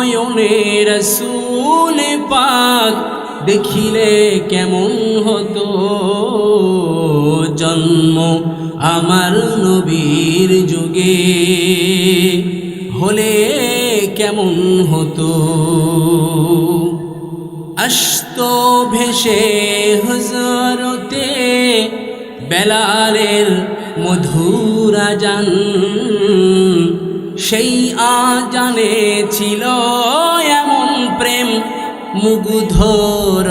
দুনয়নের সুল পাক দেখিলে কেমন হতো জন্ম আমার নবীর যুগে। হলে কেমন হতো? অস্ত ভেসে হজরতে বেলালের মধুরা জান সেই আজানে ছিল এমন প্রেম মুগ্ধ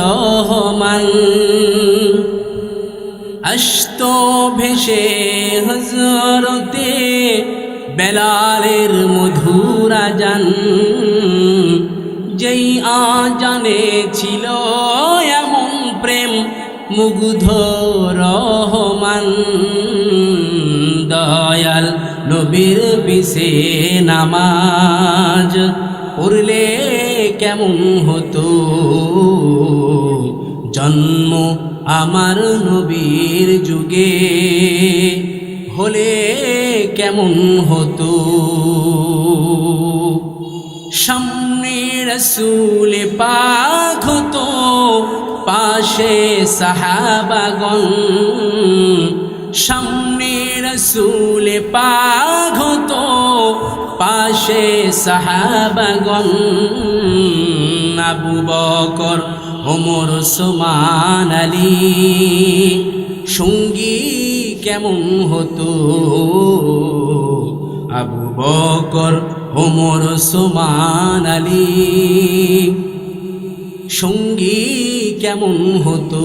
রহমান। অস্ত ভেসে হজরতে বেলালের মধুরা জান যেই আজানে ছিল এমন প্রেম মুগ্ধ রহমান। দয়াল নবীর পিছে নামাজ পড়লে কেমন হতো? জন্ম আমার নবীর যুগে হলে কেমন হতো? সামনে রসুল পাক হতো, পাশে সাহাবাগন সামনে রসুল হতো পাশে সাহাবাগন আবু বকর, ওমর সোমান আলী। সঙ্গী কেমন হতো? আবু বকর, ওমর সোমান আলী। সঙ্গী কেমন হতো?